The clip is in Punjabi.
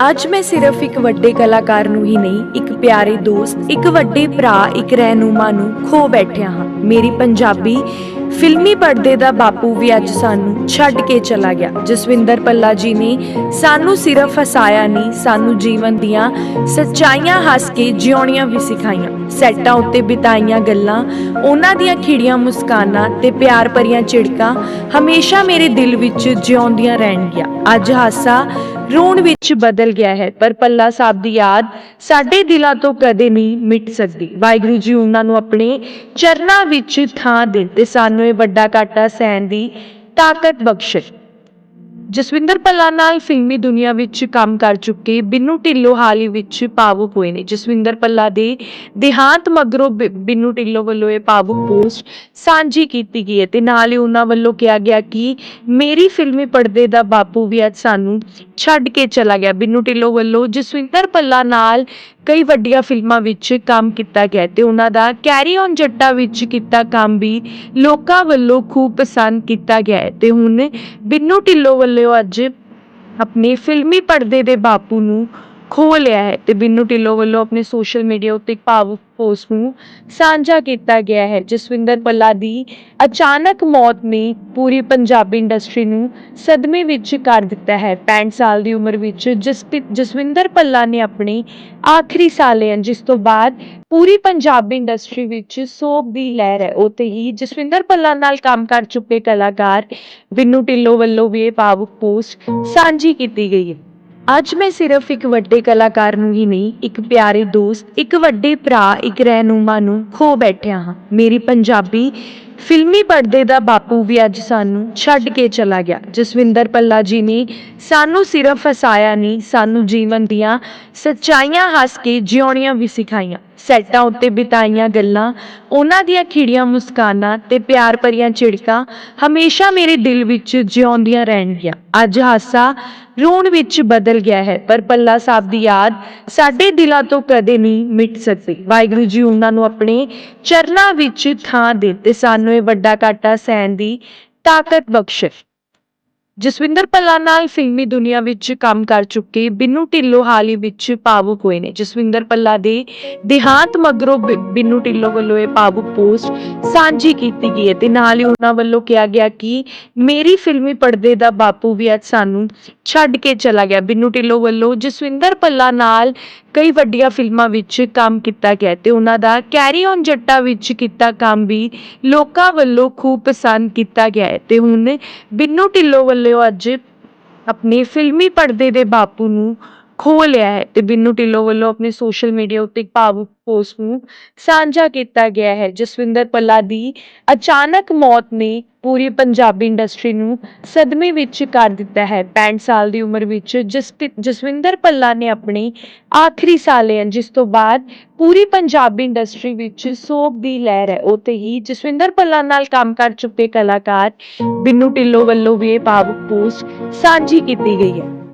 ਅੱਜ ਮੈਂ ਸਿਰਫ ਇੱਕ ਵੱਡੇ ਕਲਾਕਾਰ ਨੂੰ ਹੀ ਨਹੀਂ, ਇੱਕ ਪਿਆਰੇ ਦੋਸਤ, ਇੱਕ ਵੱਡੇ ਭਰਾ, ਇੱਕ ਰਹਿਨੁਮਾ ਨੂੰ ਖੋ ਬੈਠਿਆ ਹਾਂ। ਮੇਰੀ ਪੰਜਾਬੀ ਫਿਲਮੀ ਪਰਦੇ ਦਾ ਬਾਪੂ ਵੀ ਅੱਜ ਸਾਨੂੰ ਛੱਡ ਕੇ ਚਲਾ ਗਿਆ। ਜਸਵਿੰਦਰ ਪੱਲਾ ਜੀ ਨੇ ਸਾਨੂੰ ਸਿਰਫ ਹਸਾਇਆ ਨਹੀਂ, ਸਾਨੂੰ ਜੀਵਨ ਦੀਆਂ ਸੱਚਾਈਆਂ ਹੱਸ ਕੇ ਜਿਉਣੀਆਂ ਵੀ ਸਿਖਾਈਆਂ। ਸੈੱਟਾਂ ਉੱਤੇ ਬਿਤਾਈਆਂ ਗੱਲਾਂ, ਉਹਨਾਂ ਦੀਆਂ ਖਿੜੀਆਂ ਮੁਸਕਾਨਾਂ ਤੇ ਪਿਆਰ ਭਰੀਆਂ ਝਿੜਕਾਂ ਹਮੇਸ਼ਾ ਮੇਰੇ ਦਿਲ ਵਿੱਚ ਜਿਉਂਦੀਆਂ ਰਹਿਣਗੀਆਂ। ਅੱਜ ਹਾਸਾ ਰੋਣ ਵਿੱਚ ਬਦਲ ਗਿਆ ਹੈ, ਪਰ ਪੱਲਾ ਸਾਹਿਬ ਦੀ ਯਾਦ ਸਾਡੇ ਦਿਲਾਂ ਤੋਂ ਕਦੇ ਨਹੀਂ ਮਿਟ ਸਕਦੀ। ਵਾਹਿਗੁਰੂ ਜੀ ਉਹਨਾਂ ਨੂੰ ਆਪਣੇ ਚਰਨਾਂ ਵਿੱਚ ਥਾਂ ਦੇਣ ਤੇ ਸਾਨੂੰ ਇਹ ਵੱਡਾ ਘਾਟਾ ਸਹਿਣ ਦੀ ਤਾਕਤ ਬਖਸ਼ੇ। ਜਸਵਿੰਦਰ ਪੱਲਾ ਨਾਲ ਫਿਲਮੀ ਦੁਨੀਆ ਵਿੱਚ ਕੰਮ ਕਰ ਚੁੱਕੇ ਬਿੰਨੂ ਢਿੱਲੋਂ ਹਾਲ ਹੀ ਵਿੱਚ ਭਾਵੁਕ ਹੋਏ ਨੇ। ਜਸਵਿੰਦਰ ਪੱਲਾ ਦੇ ਦੇਹਾਂਤ ਮਗਰੋਂ ਬਿ- ਬਿੰਨੂ ਢਿੱਲੋਂ ਵੱਲੋਂ ਇਹ ਭਾਵੁਕ ਪੋਸਟ ਸਾਂਝੀ ਕੀਤੀ ਗਈ ਹੈ ਤੇ ਨਾਲ ਹੀ ਉਹਨਾਂ ਵੱਲੋਂ ਕਿਹਾ ਗਿਆ ਕਿ ਮੇਰੀ ਫਿਲਮੀ ਪਰਦੇ ਦਾ ਬਾਪੂ ਵੀ ਅੱਜ ਸਾਨੂੰ ਛੱਡ ਕੇ ਚਲਾ ਗਿਆ। ਬਿੰਨੂ ਢਿੱਲੋਂ ਵੱਲੋਂ ਜਸਵਿੰਦਰ ਭੱਲਾ ਨਾਲ ਕਈ ਵੱਡੀਆਂ ਫਿਲਮਾਂ ਵਿੱਚ ਕੰਮ ਕੀਤਾ ਗਿਆ ਤੇ ਉਹਨਾਂ ਦਾ ਕੈਰੀ ਔਨ ਜੱਟਾ ਵਿੱਚ ਕੀਤਾ ਕੰਮ ਵੀ ਲੋਕਾਂ ਵੱਲੋਂ ਖੂਬ ਪਸੰਦ ਕੀਤਾ ਗਿਆ ਹੈ ਤੇ ਹੁਣ ਬਿੰਨੂ ਢਿੱਲੋਂ ਵੱਲੋਂ ਅੱਜ ਆਪਣੇ ਫਿਲਮੀ ਪਰਦੇ ਦੇ ਬਾਪੂ ਨੂੰ ਖੋ ਲਿਆ ਹੈ ਤੇ ਬਿੰਨੂ ਢਿੱਲੋਂ ਵੱਲੋਂ ਆਪਣੇ ਸੋਸ਼ਲ ਮੀਡੀਆ ਉੱਤੇ ਇੱਕ ਭਾਵੁਕ ਪੋਸਟ ਨੂੰ ਸਾਂਝਾ ਕੀਤਾ ਗਿਆ ਹੈ, ਜਸਵਿੰਦਰ ਪੱਲਾ ਦੀ ਅਚਾਨਕ ਮੌਤ ਨੇ ਪੂਰੀ ਪੰਜਾਬੀ ਇੰਡਸਟਰੀ ਨੂੰ ਸਦਮੇ ਵਿੱਚ ਕਰ ਦਿੱਤਾ ਹੈ। 65 ਸਾਲ ਦੀ ਉਮਰ ਵਿੱਚ ਜਸਵਿੰਦਰ ਪੱਲਾ ਨੇ ਆਪਣੇ ਆਖਰੀ ਸਾਹ ਲਏ ਹਨ ਜਿਸ ਤੋਂ ਬਾਅਦ ਪੂਰੀ ਪੰਜਾਬੀ ਇੰਡਸਟਰੀ ਵਿੱਚ ਸੋਗ ਦੀ ਲਹਿਰ ਹੈ। ਉੱਥੇ ਹੀ ਜਸਵਿੰਦਰ ਪੱਲਾ ਨਾਲ ਕੰਮ ਕਰ ਚੁੱਕੇ ਕਲਾਕਾਰ ਬਿੰਨੂ ਢਿੱਲੋਂ ਵੱਲੋਂ ਵੀ ਇਹ ਭਾਵੁਕ ਪੋਸਟ ਸਾਂਝੀ ਕੀਤੀ ਗਈ ਹੈ। ਅੱਜ ਮੈਂ ਸਿਰਫ ਇੱਕ ਵੱਡੇ ਕਲਾਕਾਰ ਨੂੰ ਹੀ ਨਹੀਂ, ਇੱਕ ਪਿਆਰੇ ਦੋਸਤ, ਇੱਕ ਵੱਡੇ ਭਰਾ, ਇੱਕ ਰਹਿਨੁਮਾ ਨੂੰ ਖੋ ਬੈਠਿਆ ਹਾਂ। ਮੇਰੀ ਪੰਜਾਬੀ ਫਿਲਮੀ ਪਰਦੇ ਦਾ ਬਾਪੂ ਵੀ ਅੱਜ ਸਾਨੂੰ ਛੱਡ ਕੇ ਚਲਾ ਗਿਆ। ਜਸਵਿੰਦਰ ਪੱਲਾ ਜੀ ਨੇ ਸਾਨੂੰ ਸਿਰਫ ਹਸਾਇਆ ਨਹੀਂ, ਸਾਨੂੰ ਜੀਵਨ ਦੀਆਂ ਸੱਚਾਈਆਂ ਹੱਸ ਕੇ ਜਿਉਣੀਆਂ ਵੀ ਸਿਖਾਈਆਂ। ਸੈੱਟਾਂ ਉੱਤੇ ਬਿਤਾਈਆਂ ਗੱਲਾਂ, ਉਹਨਾਂ ਦੀਆਂ ਖਿੜੀਆਂ ਮੁਸਕਾਨਾਂ ਤੇ ਪਿਆਰ ਭਰੀਆਂ ਝਿੜਕਾਂ ਹਮੇਸ਼ਾ ਮੇਰੇ ਦਿਲ ਵਿੱਚ ਜਿਉਂਦੀਆਂ ਰਹਿਣਗੀਆਂ। ਅੱਜ ਹਾਸਾ ਰੋਣ ਵਿੱਚ ਬਦਲ ਗਿਆ ਹੈ, ਪਰ ਪੱਲਾ ਸਾਹਿਬ ਦੀ ਯਾਦ ਸਾਡੇ ਦਿਲਾਂ ਤੋਂ ਕਦੇ ਨਹੀਂ ਮਿਟ ਸਕਦੀ। ਵਾਹਿਗੁਰੂ ਜੀ, ਉਹਨਾਂ ਨੂੰ ਆਪਣੇ ਚਰਨਾਂ ਵਿੱਚ ਥਾਂ ਦੇ ਤੇ ਸਾਨੂੰ ਇਹ ਵੱਡਾ ਘਾਟਾ ਸਹਿਣ ਦੀ ਤਾਕਤ ਬਖਸ਼ੇ। ਜਸਵਿੰਦਰ ਪੱਲਾ ਨਾਲ ਫਿਲਮੀ ਦੁਨੀਆ ਵਿੱਚ ਕੰਮ ਕਰ ਚੁੱਕੇ ਬਿੰਨੂ ਢਿੱਲੋਂ ਹਾਲ ਹੀ ਵਿੱਚ ਭਾਵੁਕ ਹੋਏ ਨੇ। ਜਸਵਿੰਦਰ ਪੱਲਾ ਦੇ ਦੇਹਾਂਤ ਮਗਰੋਂ ਬਿ- ਬਿੰਨੂ ਢਿੱਲੋਂ ਵੱਲੋਂ ਇਹ ਭਾਵੁਕ ਪੋਸਟ ਸਾਂਝੀ ਕੀਤੀ ਗਈ ਹੈ ਤੇ ਨਾਲ ਹੀ ਉਹਨਾਂ ਵੱਲੋਂ ਕਿਹਾ ਗਿਆ ਕਿ ਮੇਰੀ ਫਿਲਮੀ ਪਰਦੇ ਦਾ ਬਾਪੂ ਵੀ ਅੱਜ ਸਾਨੂੰ ਛੱਡ ਕੇ ਚਲਾ ਗਿਆ। ਬਿੰਨੂ ਢਿੱਲੋਂ ਵੱਲੋਂ ਜਸਵਿੰਦਰ ਪੱਲਾ ਨਾਲ ਕਈ ਵੱਡੀਆਂ ਫਿਲਮਾਂ ਵਿੱਚ ਕੰਮ ਕੀਤਾ ਗਿਆ ਅਤੇ ਉਹਨਾਂ ਦਾ ਕੈਰੀ ਔਨ ਜੱਟਾ ਵਿੱਚ ਕੀਤਾ ਕੰਮ ਵੀ ਲੋਕਾਂ ਵੱਲੋਂ ਖੂਬ ਪਸੰਦ ਕੀਤਾ ਗਿਆ ਹੈ। ਅਤੇ ਹੁਣ ਬਿੰਨੂ ਢਿੱਲੋਂ ਵੱਲੋਂ ਅੱਜ ਆਪਣੇ ਫਿਲਮੀ ਪਰਦੇ ਦੇ ਬਾਪੂ ਨੂੰ ਖੋ ਲਿਆ ਹੈ ਤੇ ਬਿੰਨੂ ਢਿੱਲੋਂ ਵੱਲੋਂ ਆਪਣੇ ਸੋਸ਼ਲ ਮੀਡੀਆ ਉੱਤੇ ਇੱਕ ਭਾਵੁਕ ਪੋਸਟ ਨੂੰ ਸਾਂਝਾ ਕੀਤਾ ਗਿਆ ਹੈ। ਜਸਵਿੰਦਰ ਪੱਲਾ ਦੀ ਅਚਾਨਕ ਮੌਤ ਨੇ ਪੂਰੀ ਪੰਜਾਬੀ ਇੰਡਸਟਰੀ ਨੂੰ ਸਦਮੇ ਵਿੱਚ ਕਰ ਦਿੱਤਾ ਹੈ। 65 ਸਾਲ ਦੀ ਉਮਰ ਵਿੱਚ ਜਸਪੀ- ਜਸਵਿੰਦਰ ਭੱਲਾ ਨੇ ਆਪਣੀ ਆਖਰੀ ਸਾਲੇ ਹਨ ਜਿਸ ਤੋਂ ਬਾਅਦ ਪੂਰੀ ਪੰਜਾਬੀ ਇੰਡਸਟਰੀ ਵਿੱਚ ਸੋਗ ਦੀ ਲਹਿਰ ਹੈ। ਉੱਥੇ ਹੀ ਜਸਵਿੰਦਰ ਭੱਲਾ ਨਾਲ ਕੰਮ ਕਰ ਚੁੱਕੇ ਕਲਾਕਾਰ ਬਿੰਨੂ ਢਿੱਲੋਂ ਵੱਲੋਂ ਵੀ ਇਹ ਭਾਵੁਕ ਪੋਸਟ ਸਾਂਝੀ ਕੀਤੀ ਗਈ ਹੈ।